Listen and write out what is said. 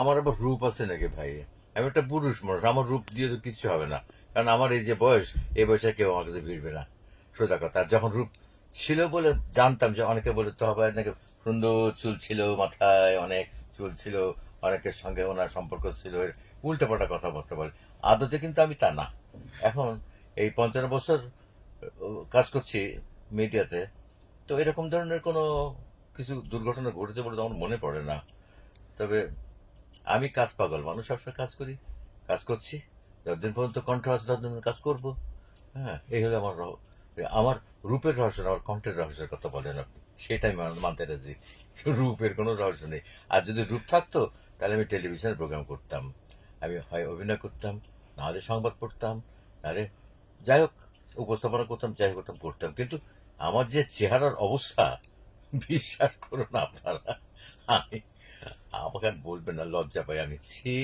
আমার আবার রূপ আছে নাকি ভাই? আমি একটা পুরুষ মানুষ, আমার রূপ দিয়ে তো কিচ্ছু হবে না। কারণ আমার এই যে বয়স, এই বয়সে কেউ আমার কাছে ভিড়বে না। সোজা কথা যখন রূপ ছিল বলে জানতাম যে অনেকে বলে তো হবে নাকি সুন্দর চুল ছিল মাথায়, অনেক চুল ছিল, অনেকের সঙ্গে ওনার সম্পর্ক ছিল। উল্টো পাল্টা কথা বলতে পারে আদতে কিন্তু আমি তা না। এখন এই পঞ্চান্ন বছর কাজ করছি মিডিয়াতে, তো এরকম ধরনের কোনো কিছু দুর্ঘটনা ঘটেছে বলে তো আমার মনে পড়ে না। তবে আমি কাজ পাগল, মানুষ সবসময় কাজ করি, কাজ করছি, যতদিন পর্যন্ত কণ্ঠ আছে ততদিন কাজ করব। হ্যাঁ এই হলো আমার আমার রূপের রহস্য আমার কণ্ঠের রহস্যের কথা বলেন আপনি। সেটাই মান- মানতে রাজি রূপের কোনো রহস্য নেই। আর যদি রূপ থাকতো, তাহলে আমি টেলিভিশনের প্রোগ্রাম করতাম। আমি হয় অভিনয় করতাম নাহলে সংবাদ পড়তাম নাহলে যাই হোক, উপস্থাপনা করতাম, যাই হোক করতাম করতাম। কিন্তু আমার যে চেহারার অবস্থা, বিশ্বাস করুন আপনারা, আমি আমাকে বলবেন না লজ্জা পাই আমি ছি